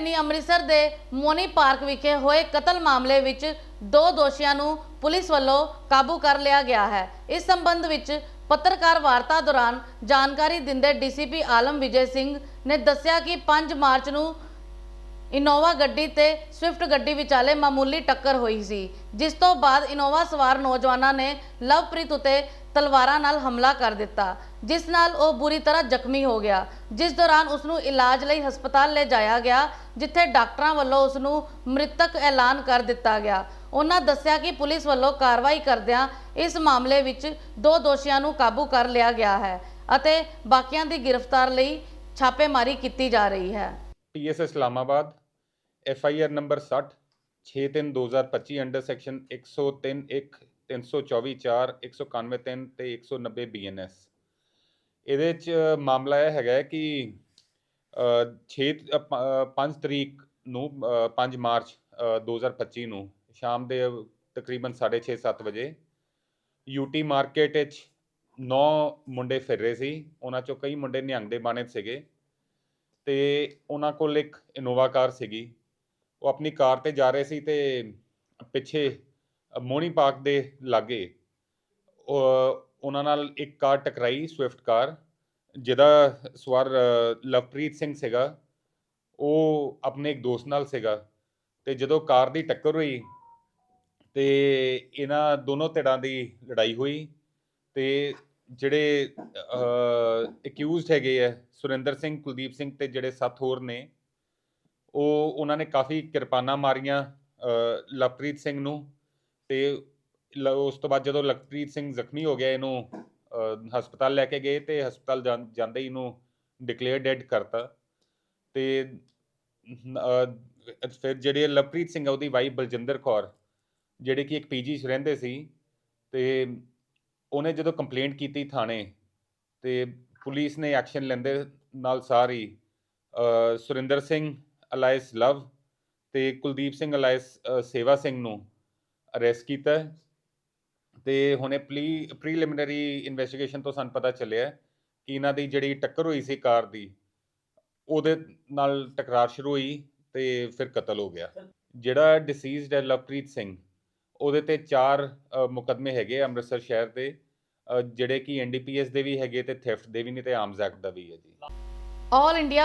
ਦਿਨੀ ਅੰਮ੍ਰਿਤਸਰ ਦੇ ਮੋਨੀ ਪਾਰਕ ਵਿਖੇ ਹੋਏ ਕਤਲ ਮਾਮਲੇ ਵਿੱਚ ਦੋ ਦੋਸ਼ੀਆਂ ਨੂੰ ਪੁਲਿਸ ਵੱਲੋਂ ਕਾਬੂ ਕਰ ਲਿਆ ਗਿਆ ਹੈ। ਇਸ ਸੰਬੰਧ ਵਿੱਚ ਪੱਤਰਕਾਰ ਵਾਰਤਾ ਦੌਰਾਨ ਜਾਣਕਾਰੀ ਦਿੰਦੇ ਡੀਸੀਪੀ ਆਲਮ ਵਿਜੇ ਸਿੰਘ ਨੇ ਦੱਸਿਆ ਕਿ 5 ਮਾਰਚ ਨੂੰ ਇਨੋਵਾ ਗੱਡੀ ਤੇ ਸਵਿਫਟ ਗੱਡੀ ਵਿਚਾਲੇ ਮਾਮੂਲੀ ਟੱਕਰ ਹੋਈ ਸੀ, ਜਿਸ ਤੋਂ ਬਾਅਦ ਇਨੋਵਾ ਸਵਾਰ ਨੌਜਵਾਨਾਂ ਨੇ ਲਵਪ੍ਰੀਤ ਉਤੇ ਤਲਵਾਰਾਂ ਨਾਲ ਹਮਲਾ ਕਰ ਦਿੱਤਾ, ਜਿਸ ਨਾਲ ਉਹ ਬੁਰੀ ਤਰ੍ਹਾਂ ਜ਼ਖਮੀ ਹੋ ਗਿਆ। ਜਿਸ ਦੌਰਾਨ ਉਸ ਨੂੰ ਇਲਾਜ ਲਈ ਹਸਪਤਾਲ ਲੈ ਜਾਇਆ ਗਿਆ, ਜਿੱਥੇ ਡਾਕਟਰਾਂ ਵੱਲੋਂ ਉਸ ਨੂੰ ਮ੍ਰਿਤਕ ਐਲਾਨ ਕਰ ਦਿੱਤਾ ਗਿਆ। ਉਹਨਾਂ ਦੱਸਿਆ ਕਿ ਪੁਲਿਸ ਵੱਲੋਂ ਕਾਰਵਾਈ ਕਰਦਿਆਂ ਇਸ ਮਾਮਲੇ ਵਿੱਚ ਦੋ ਦੋਸ਼ੀਆਂ ਨੂੰ ਕਾਬੂ ਕਰ ਲਿਆ ਗਿਆ ਹੈ ਅਤੇ ਬਾਕੀਆਂ ਦੀ ਗ੍ਰਿਫਤਾਰ ਲਈ ਛਾਪੇਮਾਰੀ ਕੀਤੀ ਜਾ ਰਹੀ ਹੈ। PS Islamabad, F number 60 6/3/2025 under section 103 1 324 4 191 3 ਤੇ 190 ਬੀਐਨਐਸ ਇਹਦੇ ਚ ਮਾਮਲਾ ਇਹ ਹੈਗਾ ਹੈ ਕਿ 6 5 ਤਰੀਕ ਨੂੰ ਅ, 5 ਮਾਰਚ ਅ, 2025 ਨੂੰ ਸ਼ਾਮ ਦੇ ਤਕਰੀਬਨ 6:30 7 ਵਜੇ ਯੂਟੀ ਮਾਰਕੀਟ ਵਿੱਚ 9 ਮੁੰਡੇ ਫਿਰ ਰਹੇ ਸੀ। ਉਹਨਾਂ ਚੋਂ ਕਈ ਮੁੰਡੇ ਨਿਹੰਗ ਦੇ ਬਾਣੇ ਸੀਗੇ ਤੇ ਉਹਨਾਂ ਕੋਲ ਇੱਕ ਇਨੋਵਾ ਕਾਰ ਸੀਗੀ। ਉਹ ਆਪਣੀ ਕਾਰ ਤੇ ਜਾ ਰਹੇ ਸੀ ਤੇ ਪਿੱਛੇ ਅ, ਮੋਹਣੀ ਪਾਰਕ ਦੇ ਲਾਗੇ ਉਹਨਾਂ ਨਾਲ ਇੱਕ ਕਾਰ ਟਕਰਾਈ ਸਵਿਫਟ ਕਾਰ ਜਿਹਦਾ ਸਵਾਰ ਲਵਪ੍ਰੀਤ ਸਿੰਘ ਸੀਗਾ ਉਹ ਆਪਣੇ ਇੱਕ ਦੋਸਤ ਨਾਲ ਸੀਗਾ ਤੇ ਜਦੋਂ ਕਾਰ ਦੀ ਟੱਕਰ ਹੋਈ ਤੇ ਇਹਨਾਂ ਦੋਨੋਂ ਧਿਰਾਂ ਦੀ ਲੜਾਈ ਹੋਈ ਤੇ ਜਿਹੜੇ ਅਕਿਊਜ਼ਡ ਹੈਗੇ ਆ ਸੁਰਿੰਦਰ ਸਿੰਘ ਕੁਲਦੀਪ ਸਿੰਘ ਤੇ ਜਿਹੜੇ ਸੱਤ ਹੋਰ ਨੇ ਉਹ ਉਹਨਾਂ ਨੇ ਕਾਫੀ ਕਿਰਪਾਨਾਂ ਮਾਰੀਆਂ ਲਵਪ੍ਰੀਤ ਸਿੰਘ ਨੂੰ ਤੇ ਲ- ਉਸ ਤੋਂ ਬਾਅਦ ਜਦੋਂ ਲਖਪ੍ਰੀਤ ਸਿੰਘ ਜ਼ਖਮੀ ਹੋ ਗਿਆ ਇਹਨੂੰ ਅ, ਹਸਪਤਾਲ ਲੈ ਕੇ ਗਏ ਤੇ ਹਸਪਤਾਲ ਜਾਂ- ਜਾਂਦੇ ਹੀ ਇਹਨੂੰ ਡਿਕਲੇਅਰ ਡੈਡ ਕਰਤਾ। ਤੇ ਅ, ਫਿਰ ਜਿਹੜੇ ਲਵਪ੍ਰੀਤ ਸਿੰਘ ਆ ਉਹਦੀ ਵਾਈਫ ਬਲਜਿੰਦਰ ਕੌਰ ਜਿਹੜੇ ਕਿ ਇੱਕ ਪੀਜੀ 'ਚ ਰਹਿੰਦੇ ਸੀ ਤੇ ਉਹਨੇ ਜਦੋਂ ਕੰਪਲੇਂਟ ਕੀਤੀ ਥਾਣੇ ਤੇ ਪੁਲਿਸ ਨੇ ਐਕਸ਼ਨ ਲੈਂਦੇ ਨਾਲ ਸਾਰੀ ਸੁਰਿੰਦਰ ਸਿੰਘ ਅਲਾਇਸ ਲਵ ਤੇ ਕੁਲਦੀਪ ਸਿੰਘ ਅਲਾਇਸ ਸੇਵਾ ਸਿੰਘ ਨੂੰ ਅਰੈਸਟ ਕੀਤਾ ਹੈ। ਤੇ ਹੁਣੇ ਪਲੀ ਪ੍ਰੀਲਿਮਿਨਰੀ ਇਨਵੈਸਟੀਗੇਸ਼ਨ ਤੋਂ ਸਾਨੂੰ ਪਤਾ ਚੱਲਿਆ ਕਿ ਇਹਨਾਂ ਦੀ ਜਿਹੜੀ ਟੱਕਰ ਹੋਈ ਸੀ ਕਾਰ ਦੀ ਉਹਦੇ ਨਾਲ ਟਕਰਾਰ ਸ਼ੁਰੂ ਹੋਈ ਤੇ ਫਿਰ ਕਤਲ ਹੋ ਗਿਆ। ਜਿਹੜਾ ਡਿਸੀਜ਼ਡ ਹੈ ਲਵਪ੍ਰੀਤ ਸਿੰਘ ਉਹਦੇ ਤੇ ਚਾਰ ਅ, ਮੁਕੱਦਮੇ ਹੈਗੇ ਅੰਮ੍ਰਿਤਸਰ ਸ਼ਹਿਰ ਦੇ। ਜਿਹੜੇ ਕਿ ਐਨਡੀਪੀਐਸ ਦੇ ਵੀ ਹੈਗੇ ਤੇ ਥੈਫਟ ਦੇ ਵੀ ਨੇ ਤੇ ਆਰਮਸ ਐਕਟ ਦਾ ਵੀ ਹੈ ਜੀ। All India